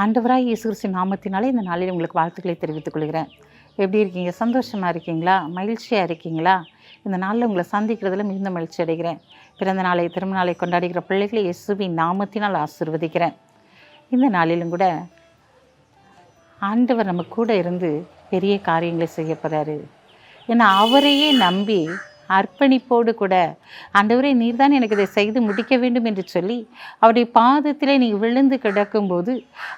ஆண்டவராய் இயேசு கிறிஸ்து நாமத்தினாலே இந்த நாளில் உங்களுக்கு வாழ்த்துக்களை தெரிவித்துக் கொள்கிறேன். எப்படி இருக்கீங்க? சந்தோஷமாக இருக்கீங்களா? மகிழ்ச்சியாக இருக்கீங்களா? இந்த நாளில் உங்களை சந்திக்கிறதுல மிகுந்த மகிழ்ச்சி அடைகிறேன். பிறந்த நாளை திரும்ப நாளை கொண்டாடுகிற பிள்ளைகளை இயேசுவின் நாமத்தினால் ஆசிர்வதிக்கிறேன். இந்த நாளிலும் கூட ஆண்டவர் நம்ம கூட இருந்து பெரிய காரியங்களை செய்ய போகிறாரு ஏன்னா அவரையே நம்பி அர்ப்பணிப்போடு கூட ஆண்டவரே நீர்தான் எனக்கு இதை செய்து முடிக்க வேண்டும் என்று சொல்லி அவருடைய பாதத்திலே நீ விழுந்து கிடக்கும்போது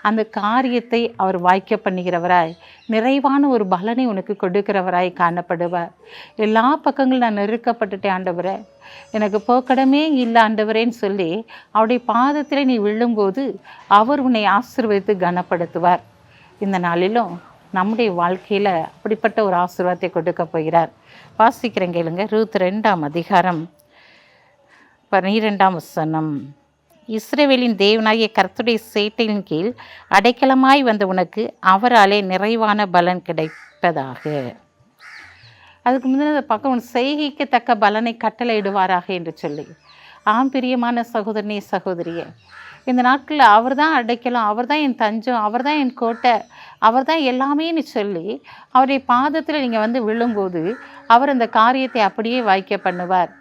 அந்த காரியத்தை அவர் வாய்க்க பண்ணுகிறவராய் நிறைவான ஒரு பலனை உனக்கு கொடுக்கிறவராய் காணப்படுவார். எல்லா பக்கங்களும் நான் நெருக்கப்பட்டுட்டேன் ஆண்டவரே. எனக்கு போக்கடமே இல்லை ஆண்டவரேன்னு சொல்லி அவருடைய பாதத்தில் நீ விழும்போது அவர் உன்னை ஆசிர்வதித்து கனப்படுத்துவார். இந்த நாளிலும் நம்முடைய வாழ்க்கையில் அப்படிப்பட்ட ஒரு ஆசீர்வாதத்தை கொடுக்க போகிறார். வாசிக்கிறேன் கேளுங்க. இருபத்தி ரெண்டாம் அதிகாரம் பன்னிரெண்டாம் வசனம். இஸ்ரேவேலின் தேவனாகிய கருத்துடைய சேட்டையின் கீழ் அடைக்கலமாய் வந்த உனக்கு அவராலே நிறைவான பலன் கிடைப்பதாக. அதுக்கு முந்தின பக்கம் உன் செய்கைக்கு தக்க பலனை கட்டளையிடுவாராக என்று சொல்லி. ஆம் பிரியமான சகோதரனே சகோதரியே. இந்த நாட்களில் அவர் தான் அடைக்கலாம் அவர் தான் என் தஞ்சம் அவர் தான் என் கோட்டை அவர் தான் எல்லாமேன்னு சொல்லி அவருடைய பாதத்தில் நீங்கள் வந்து விழும்போது அவர் அந்த காரியத்தை அப்படியே வாய்க்க பண்ணுவார்.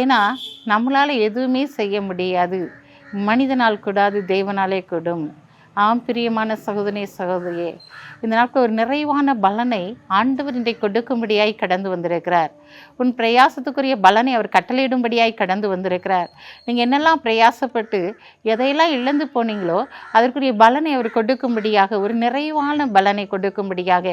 ஏன்னா நம்மளால் எதுவுமே செய்ய முடியாது. மனிதனால் கூடாது தெய்வனாலே கூடும். ஆம் பிரியமான சகோதரனே சகோதரியே இந்த நாட்கள் ஒரு நிறைவான பலனை ஆண்டவர் இன்றைக்கு கொடுக்கும்படியாய் கடந்து வந்திருக்கிறார். உன் பிரயாசத்துக்குரிய பலனை அவர் கட்டளையிடும்படியாய் கடந்து வந்திருக்கிறார். நீங்கள் என்னெல்லாம் பிரயாசப்பட்டு எதையெல்லாம் இழந்து போனீங்களோ அதற்குரிய பலனை அவர் கொடுக்கும்படியாக ஒரு நிறைவான பலனை கொடுக்கும்படியாக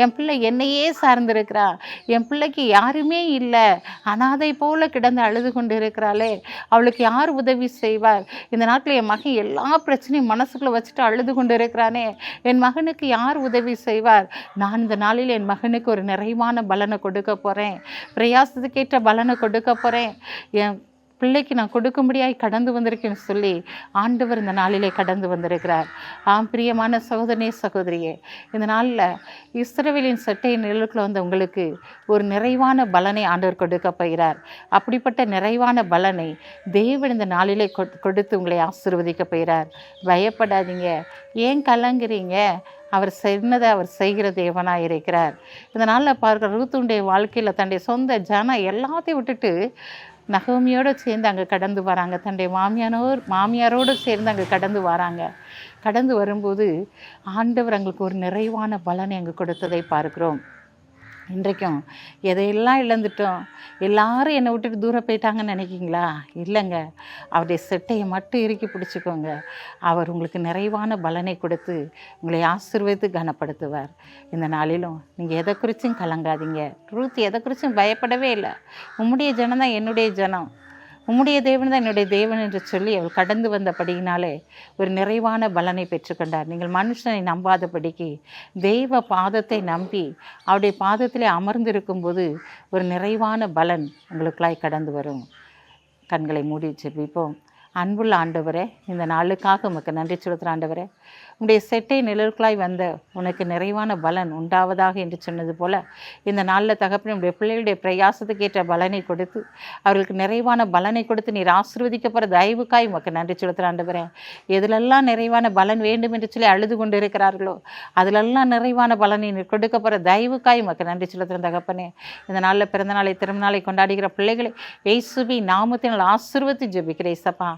என் பிள்ளை என்னையே சார்ந்திருக்கிறா. என் பிள்ளைக்கு யாருமே இல்லை. அனாதை போல கிடந்து அழுது கொண்டு இருக்கிறாளே அவளுக்கு யார் உதவி செய்வார்? இந்த நாட்டில் என் மகன் எல்லா பிரச்சனையும் மனசுக்குள்ளே வச்சுட்டு அழுது கொண்டிருக்கிறானே. என் மகனுக்கு யார் உதவி செய்வார்? நான் இந்த நாளில் என் மகனுக்கு ஒரு நிறைவான பலனை கொடுக்க போகிறேன் பிரயாசத்துக்கேற்ற பலனை கொடுக்க போகிறேன் என் பிள்ளைக்கு நான் கொடுக்கும்படியாய் கடந்து வந்திருக்கேன்னு சொல்லி ஆண்டவர் இந்த நாளிலே கடந்து வந்திருக்கிறார். ஆம் பிரியமான சகோதரனே சகோதரியே இந்த நாளில் இஸ்ரவேலின் சட்டையின் நிழலுக்குள்ள வந்த உங்களுக்கு ஒரு நிறைவான பலனை ஆண்டவர் கொடுக்க போகிறார். அப்படிப்பட்ட நிறைவான பலனை தேவன் இந்த நாளிலே கொடுத்து உங்களை ஆசீர்வதிக்க போகிறார். பயப்படாதீங்க. ஏன் கலங்குறீங்க? அவர் சொன்னதை அவர் செய்கிற தேவனாக இருக்கிறார். இந்த நாளில் பார்க்குற ரூத்துடைய வாழ்க்கையில் தன்னுடைய சொந்த ஜனம் எல்லாத்தையும் விட்டுட்டு நகோமியோடு சேர்ந்து அங்கே கடந்து வராங்க. தன்னுடைய மாமியானோர் மாமியாரோடு சேர்ந்து அங்கே கடந்து வராங்க. கடந்து வரும்போது ஆண்டவர் எங்களுக்கு ஒரு நிறைவான பலனை அங்கே கொடுத்ததை பார்க்கிறோம். இன்றைக்கும் எதையெல்லாம் இழந்துட்டோம்? எல்லாரும் என்னை விட்டுட்டு தூரம் போயிட்டாங்கன்னு நினைக்கிங்களா இல்லைங்க. அவருடைய செட்டையை மட்டும் இறுக்கி பிடிச்சிக்கோங்க. அவர் உங்களுக்கு நிறைவான பலனை கொடுத்து உங்களை ஆசீர்வதித்து கனப்படுத்துவார். இந்த நாளிலும் நீங்கள் எதை குறிச்சும் கலங்காதீங்க. ரூத் எதை குறிச்சும் பயப்படவே இல்லை. உம்முடைய ஜனம் தான் என்னுடைய ஜனம். உம்முடைய தேவன் தான் என்னுடைய தேவன் என்று சொல்லி அவள் கடந்து வந்தபடியினாலே ஒரு நிறைவான பலனை பெற்றுக்கொண்டார். நீங்கள் மனுஷனை நம்பாதபடிக்கு தெய்வ பாதத்தை நம்பி அவருடைய பாதத்திலே அமர்ந்திருக்கும்போது ஒரு நிறைவான பலன் உங்களுக்குள்ளாய் கடந்து வரும். கண்களை மூடி ஜெபிப்போம் அன்புள்ள ஆண்டவரே இந்த நாளுக்காக உமக்கு நன்றி செலுத்துகிற ஆண்டவரே உடைய செட்டை நிழல்களாய் வந்த உனக்கு நிறைவான பலன் உண்டாவதாக என்று சொன்னது போல இந்த நாளில் தகப்பனே உடைய பிள்ளைகளுடைய பிரயாசத்துக்கு ஏற்ற பலனை கொடுத்து அவர்களுக்கு நிறைவான பலனை கொடுத்து நீர் ஆசீர்வதிக்கப்படுற தயவுக்காய் உமக்கு நன்றி செலுத்துகிற ஆண்டவரே. எதிலெல்லாம் நிறைவான பலன் வேண்டும் என்று சொல்லி அழுது கொண்டு இருக்கிறார்களோ அதிலெல்லாம் நிறைவான பலனை நீர் கொடுக்கப்படுற தயவுக்காய் உமக்கு நன்றி செலுத்துகிற தகப்பனே. இந்த நாளில் பிறந்த நாளை திருநாளை கொண்டாடுகிற பிள்ளைகளை எய்சுபி நாமத்தினால் ஆசிர்வத்தை ஜெபிக்கிறேன் சப்பா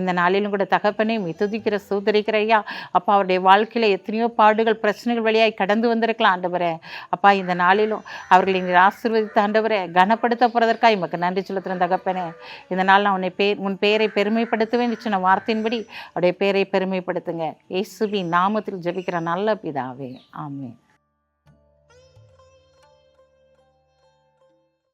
இந்த நாளிலும் கூட தகப்பனை மிதுதிக்கிற சூதரிக்கிறையா அப்பா அவருடைய வாழ்க்கையில் எத்தனையோ பாடுகள் பிரச்சனைகள் வழியாய் கடந்து வந்திருக்கலாம் ஆண்டவரே. அப்பா இந்த நாளிலும் அவர்களை நீர் ஆசீர்வதித்த ஆண்டவரே கனப்படுத்த போகிறதற்காக உமக்கு நன்றி செலுத்துகிறேன் தகப்பனே. இந்த நாள் நான் உன்னை பேர் உன் பெயரை பெருமைப்படுத்துவேன் சொன்ன வார்த்தையின்படி அவருடைய பெயரை பெருமைப்படுத்துங்க. இயேசுவி நாமத்தில் ஜபிக்கிற நல்ல பிதாவே. ஆமே